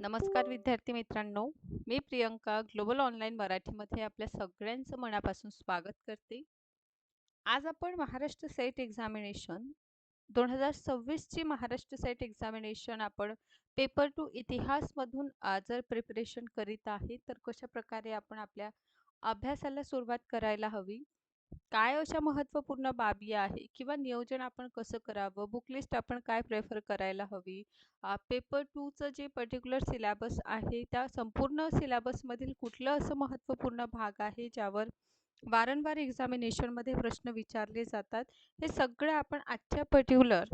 नमस्कार विद्यार्थी मित्रांनो. मी प्रियंका ग्लोबल ऑनलाईन मराठीमध्ये आपल्या सगळ्यांचं मनापासून स्वागत करते. आज आपण महाराष्ट्र सेट एक्झामिनेशन दोन हजार सव्वीसची महाराष्ट्र सेट एक्झामिनेशन आपण पेपर टू इतिहासमधून जर प्रिपरेशन करीत आहे तर कशा प्रकारे आपण आपल्या अभ्यासाला सुरुवात करायला हवी? काय अशा महत्त्वपूर्ण बाबी आहे? किंवा नियोजन आपण कसं करावं? बुक लिस्ट आपण काय प्रेफर करायला हवी? पेपर टूचं जे पर्टिक्युलर सिलॅबस आहे त्या संपूर्ण सिलॅबसमधील कुठलं असं महत्त्वपूर्ण भाग आहे ज्यावर वारंवार एक्झामिनेशनमध्ये प्रश्न विचारले जातात? हे सगळं आपण आजच्या पर्टिक्युलर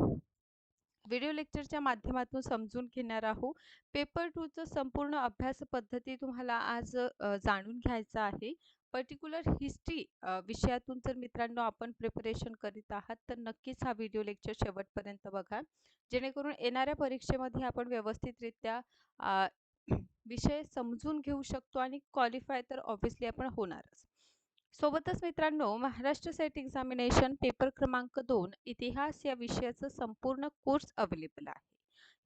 व्हिडिओ लेक्चरच्या माध्यमातून समजून घेणार आहोत. पेपर टूचं संपूर्ण अभ्यास पद्धती तुम्हाला आज जाणून घ्यायचं आहे. पर्टिक्युलर हिस्ट्री विषयातून जर मित्रांनो आपण प्रिपरेशन करीत आहात तर नक्कीच हा व्हिडिओ लेक्चर शेवटपर्यंत बघा. जेणेकरून येणाऱ्या परीक्षेमध्ये आपण व्यवस्थितरित्या विषय समजून घेऊ शकतो आणि क्वालिफाय तर ऑब्व्हियसली आपण होणारच. सोबतच मित्रांनो महाराष्ट्र सेट एक्झामिनेशन पेपर क्रमांक दोन इतिहास या विषयाचं संपूर्ण कोर्स अवेलेबल आहे.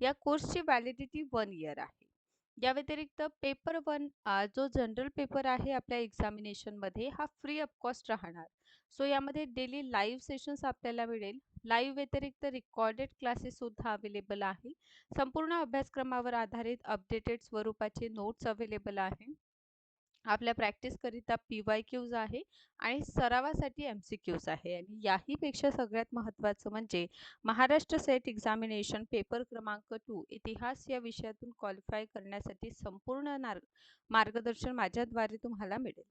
या कोर्सची व्हॅलिडिटी वन इयर आहे. या व्यतिरिक्त पेपर वन जो जनरल पेपर आहे आपल्या एक्झामिनेशनमध्ये हा फ्री ऑफ कॉस्ट राहणार. सो यामध्ये डेली लाईव्ह सेशन्स आपल्याला मिळेल. लाईव्ह व्यतिरिक्त रेकॉर्डेड क्लासेससुद्धा अवेलेबल आहे. संपूर्ण अभ्यासक्रमावर आधारित अपडेटेड स्वरूपाचे नोट्स अवेलेबल आहे. आपल्या प्रॅक्टिसकरिता पी वाय क्यूज आहे आणि सरावासाठी एम सी क्यूज आहे आणि याहीपेक्षा सगळ्यात महत्त्वाचं म्हणजे महाराष्ट्र सेट एक्झामिनेशन पेपर क्रमांक टू इतिहास या विषयातून क्वालिफाय करण्यासाठी संपूर्ण मार्गदर्शन माझ्याद्वारे तुम्हाला मिळेल.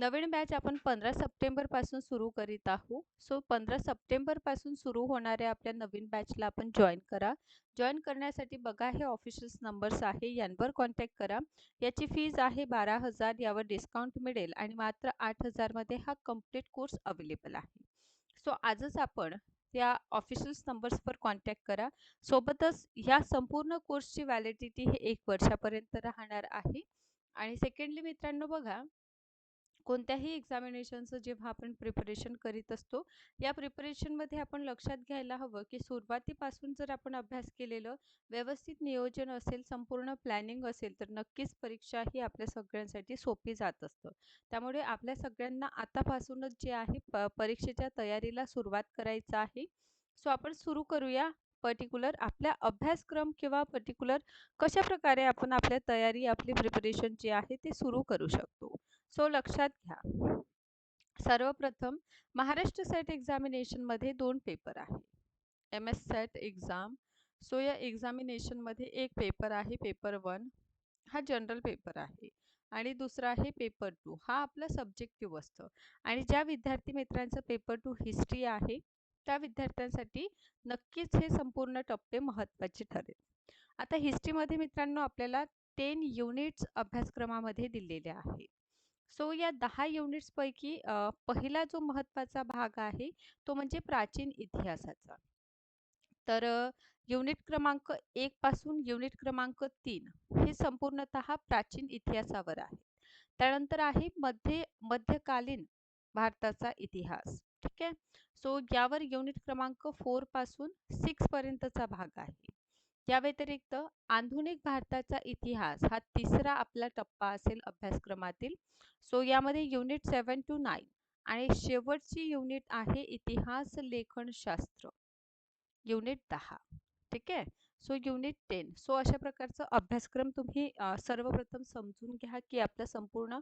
नवीन बॅच आपण पंधरा सप्टेंबरपासून सुरू करीत आहोत. सो पंधरा सप्टेंबरपासून सुरू होणाऱ्या आपल्या नवीन बॅचला आपण जॉईन करा. जॉईन करण्यासाठी बघा हे ऑफिशियल्स नंबर्स आहे. यांवर कॉन्टॅक्ट करा. याची फीज आहे बारा हजार यावर डिस्काउंट मिळेल आणि मात्र आठ हजारमध्ये हा कंप्लीट कोर्स अवेलेबल आहे. सो आजच आपण त्या ऑफिशियल्स नंबर्सवर कॉन्टॅक्ट करा. सोबतच ह्या संपूर्ण कोर्सची व्हॅलिडिटी हे एक वर्षापर्यंत राहणार आहे. आणि सेकंडली मित्रांनो बघा कोणत्याही एक्झामिनेशनचं जेव्हा आपण प्रिपरेशन करीत असतो या प्रिपरेशनमध्ये आपण लक्षात घ्यायला हवं की सुरुवातीपासून जर आपण अभ्यास केलेलं व्यवस्थित नियोजन असेल संपूर्ण प्लॅनिंग असेल तर नक्कीच परीक्षा ही आपल्या सगळ्यांसाठी सोपी जात असतं. त्यामुळे आपल्या सगळ्यांना आतापासूनच जे आहे प परीक्षेच्या तयारीला सुरुवात करायचं आहे. सो आपण सुरू करूया पर्टिक्युलर आपल्या अभ्यासक्रम किंवा पर्टिक्युलर कशा प्रकारे आपण आपल्या तयारी आपली प्रिपरेशन जे आहे ते सुरू करू शकतो. सो लक्षात घ्या. सर्वप्रथम महाराष्ट्र सेट एक्झामिनेशनमध्ये दोन पेपर आहे. M S set exam so या एक्झामिनेशनमध्ये एक पेपर आहे पेपर वन हा जनरल पेपर आहे. आणि दुसरा आहे पेपर टू हा आपला सब्जेक्टिव्ह असतं. आणि ज्या विद्यार्थी मित्रांचं पेपर टू हिस्ट्री आहे त्या विद्यार्थ्यांसाठी नक्कीच हे संपूर्ण टप्पे महत्त्वाचे ठरेल. आता हिस्ट्रीमध्ये मित्रांनो आपल्याला टेन युनिट्स अभ्यासक्रमामध्ये दिलेल्या आहेत सो या दहा युनिट्सपैकी पहिला जो महत्त्वाचा भाग आहे तो म्हणजे प्राचीन इतिहासाचा. तर युनिट क्रमांक एक पासून युनिट क्रमांक तीन हे संपूर्णतः प्राचीन इतिहासावर आहे. त्यानंतर आहे मध्य मध्यकालीन भारताचा इतिहास ठीक आहे? सो यावर युनिट क्रमांक फोरपासून सिक्स पर्यंतचा भाग आहे. या व्यतिरिक्त आधुनिक भारताचा इतिहास हा तिसरा आपला टप्पा असेल अभ्यासक्रमातील. सो यामध्ये युनिट सेवन टू नाईन आणि शेवटची युनिट आहे इतिहास लेखनशास्त्र युनिट दहा. ठीक आहे? सो युनिट टेन सो अशा प्रकारचा अभ्यासक्रम तुम्ही सर्वप्रथम समजून घ्या की आपला संपूर्ण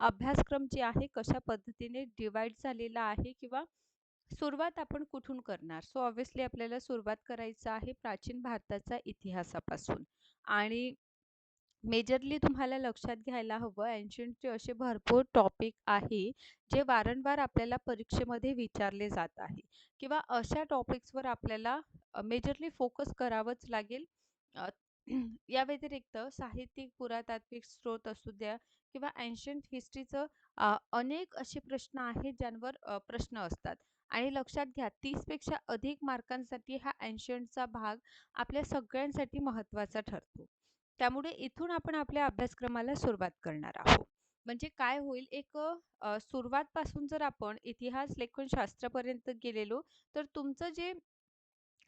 अभ्यासक्रम जे आहे कशा पद्धतीने डिवाइड झालेला आहे किंवा सुरुवात आपण कुठून करणार? सो ऑब्व्हियसली आपल्याला सुरुवात करायचं आहे प्राचीन भारताचा इतिहासापासून. आणि मेजरली तुम्हाला लक्षात घ्यायला हवं एन्शंटचे असे भरपूर टॉपिक आहे जे वारंवार आपल्याला परीक्षेमध्ये विचारले जात आहे. किंवा अशा टॉपिक्सवर आपल्याला मेजरली फोकस करावंच लागेल. या व्यतिरिक्त साहित्यिक पुरातात्विक स्रोत असू द्या किंवा एन्शंट हिस्ट्रीचं अनेक असे प्रश्न आहेत ज्यांवर प्रश्न असतात. आणि लक्षात घ्या तीसपेक्षा अधिक मार्कांसाठी हा एन्शंटचा भाग आपल्या सगळ्यांसाठी महत्त्वाचा ठरतो. त्यामुळे इथून आपण आपल्या अभ्यासक्रमाला सुरुवात करणार आहोत. म्हणजे काय होईल एक सुरुवातपासून जर आपण इतिहास लेखनशास्त्रापर्यंत गेलेलो तर तुमचं जे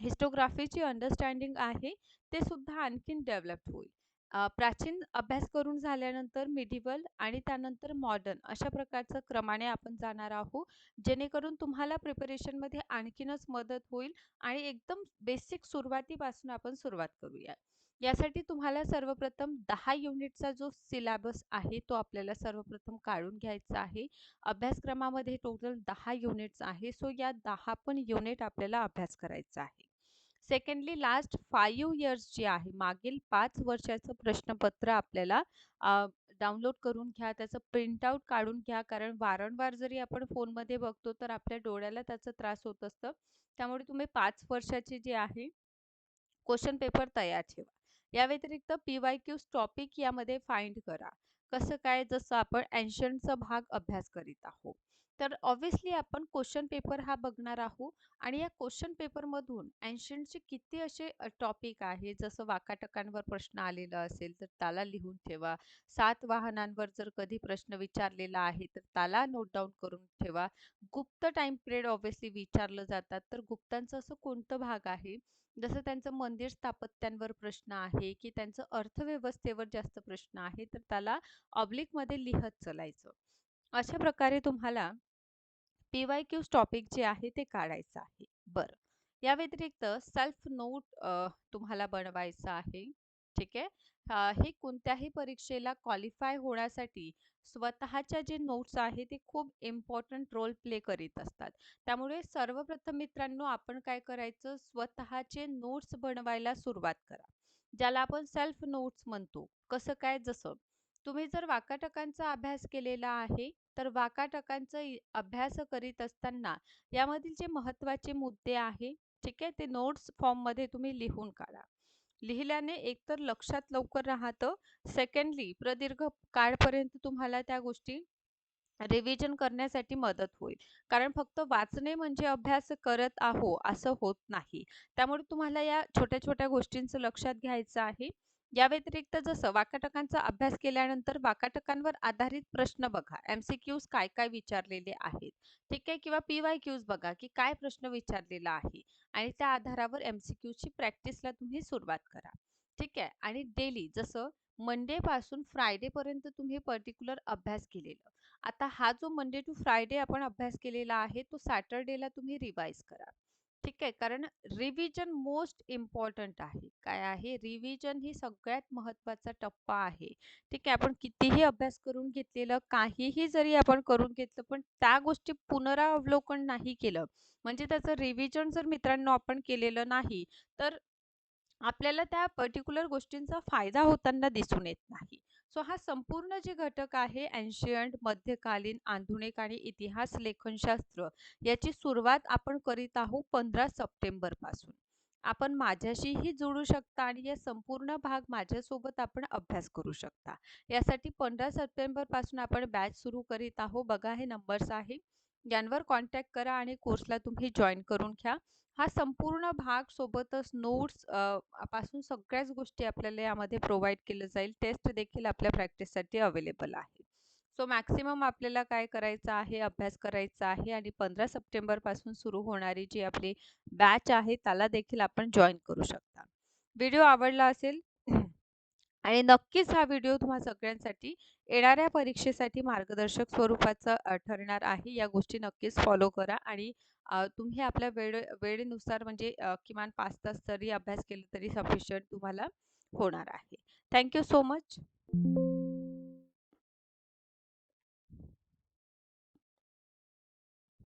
हिस्टोग्राफीची अंडरस्टँडिंग आहे ते सुद्धा आणखीन डेव्हलप होईल. अ, प्राचीन अभ्यास करून झाल्यानंतर मिडिवल आणि त्यानंतर मॉडर्न अशा प्रकारचं क्रमाने आपण जाणार आहोत जेणेकरून तुम्हाला प्रिपरेशनमध्ये आणखीनच मदत होईल आणि एकदम बेसिक सुरुवातीपासून आपण सुरुवात करूया. यासाठी तुम्हाला सर्वप्रथम दहा युनिटचा जो सिलेबस आहे तो आपल्याला सर्वप्रथम काढून घ्यायचा आहे. अभ्यासक्रमामध्ये टोटल दहा युनिट्स आहे सो या दहा पण युनिट आपल्याला अभ्यास करायचा आहे. सेकंडली लास्ट फाईव्ह इयर्स जे आहे मागील पाच वर्षाचं प्रश्नपत्र आपल्याला डाउनलोड करून घ्या त्याचं प्रिंटआउट काढून घ्या. कारण वारंवार जरी आपण फोनमध्ये बघतो तर आपल्या डोळ्याला त्याचा त्रास होत असतं. त्यामुळे तुम्ही पाच वर्षाचे जे आहे क्वेश्चन पेपर तयार ठेवा. या व्यतिरिक्त पी वाय क्यूज टॉपिक यामध्ये फाइंड करा. कसं काय जसं आपण एन्शनचा भाग अभ्यास करीत आहोत. तर ऑब्व्हियसली आपण क्वेश्चन पेपर हा बघणार आहोत आणि या क्वेश्चन पेपरमधून अँशंटचे किती असे टॉपिक आहे? जसं वाकाटकांवर प्रश्न आलेला असेल तर त्याला लिहून ठेवा. सात वाहनांवर जर कधी प्रश्न विचारलेला आहे तर त्याला नोट डाऊन करून ठेवा. गुप्त टाइम पिरियड ऑब्व्हियसली विचारलं जातात तर गुप्तांचं असं कोणतं भाग आहे? जसं त्यांचं मंदिर स्थापत्यांवर प्रश्न आहे की त्यांचं अर्थव्यवस्थेवर जास्त प्रश्न आहे तर त्याला ऑब्लिकमध्ये लिहत चलायचं. अशा प्रकारे तुम्हाला पी वाय क्यूज टॉपिक जे आहे ते काढायचं आहे. बरं. या व्यतिरिक्त सेल्फ नोट तुम्हाला बनवायचं आहे. ठीक आहे? हे कोणत्याही परीक्षेला क्वालिफाय होण्यासाठी स्वतःच्या जे नोट्स आहे ते खूप इम्पॉर्टंट रोल प्ले करीत असतात. त्यामुळे सर्वप्रथम मित्रांनो आपण काय करायचं? स्वतःचे नोट्स बनवायला सुरुवात करा. ज्याला आपण सेल्फ नोट्स म्हणतो. कसं काय? जसं तुम्ही जर वाकाटकांचा अभ्यास केलेला आहे तर वाकाटकांचा अभ्यास करीत असताना यामधील जे महत्त्वाचे मुद्दे आहे ठीक आहे ते नोट्स फॉर्ममध्ये तुम्ही लिहून काढा. लिहिल्याने एकतर लक्षात लवकर राहतं. सेकंडली प्रदीर्घ काळपर्यंत तुम्हाला त्या गोष्टी रिव्हिजन करण्यासाठी मदत होईल. कारण फक्त वाचणे म्हणजे अभ्यास करत आहो असं होत नाही. त्यामुळे तुम्हाला या छोट्या छोट्या गोष्टींचं लक्षात घ्यायचं आहे. या व्यतिरिक्त जसं वाकाटकांचा अभ्यास केल्यानंतर वाकाटकांवर आधारित प्रश्न बघा. एम सी क्यूज काय काय विचारलेले आहेत? ठीक आहे? किंवा पी वाय क्यूज बघा की काय प्रश्न विचारलेला आहे? आणि त्या आधारावर एम सी प्रॅक्टिसला तुम्ही सुरुवात करा. ठीक आहे? आणि डेली जसं मंडे पासून फ्रायडे पर्यंत तुम्ही पर्टिक्युलर अभ्यास केलेला. आता हा जो मंडे टू फ्रायडे आपण अभ्यास केलेला आहे तो सॅटरडेला तुम्ही रिवाइज करा. ठीक आहे. कारण रिव्हिजन मोस्ट इम्पॉर्टंट आहे. काय आहे? रिव्हिजन ही सगळ्यात महत्त्वाचा टप्पा आहे. ठीक आहे. आपण कितीही अभ्यास करून घेतलेलं काहीही जरी आपण करून घेतलं पण त्या गोष्टी पुनरावलोकन नाही केलं. म्हणजे त्याचं रिव्हिजन जर मित्रांनो आपण केलेलं नाही तर आपल्याला त्या पर्टिक्युलर गोष्टींचा फायदा होताना दिसून येत नाही. सो हा संपूर्ण जे घटक आहे अँशियंट मध्यकालीन आधुनिक आणि इतिहास लेखनशास्त्र याची सुरुवात आपण करीत आहोत पंधरा सप्टेंबरपासून. आपण माझ्याशीही जोडू शकता आणि या संपूर्ण भाग माझ्यासोबत आपण अभ्यास करू शकता. यासाठी पंधरा सप्टेंबरपासून आपण बॅच सुरू करीत आहोत. बघा हे नंबर्स आहे. यांवर कॉन्टॅक्ट करा आणि कोर्सला तुम्ही जॉईन करून घ्या. हा संपूर्ण भाग सोबतच नोट्सपासून सगळ्याच गोष्टी आपल्याला यामध्ये प्रोव्हाइड केलं जाईल. टेस्ट देखील आपल्या प्रॅक्टिससाठी अवेलेबल आहे. सो मॅक्सिमम आपल्याला काय करायचं आहे? अभ्यास करायचा आहे आणि पंधरा सप्टेंबरपासून सुरू होणारी जी आपली बॅच आहे त्याला देखील आपण जॉईन करू शकता. व्हिडिओ आवडला असेल आणि नक्कीच हा व्हिडिओ तुम्हा सगळ्यांसाठी येणाऱ्या परीक्षेसाठी मार्गदर्शक स्वरूपाचा ठरणार आहे. या गोष्टी नक्कीच फॉलो करा आणि तुम्ही आपल्या वेळ वेळेनुसार म्हणजे किमान पाच तास तरी अभ्यास केला तरी सफिशियंट तुम्हाला होणार आहे. Thank you so much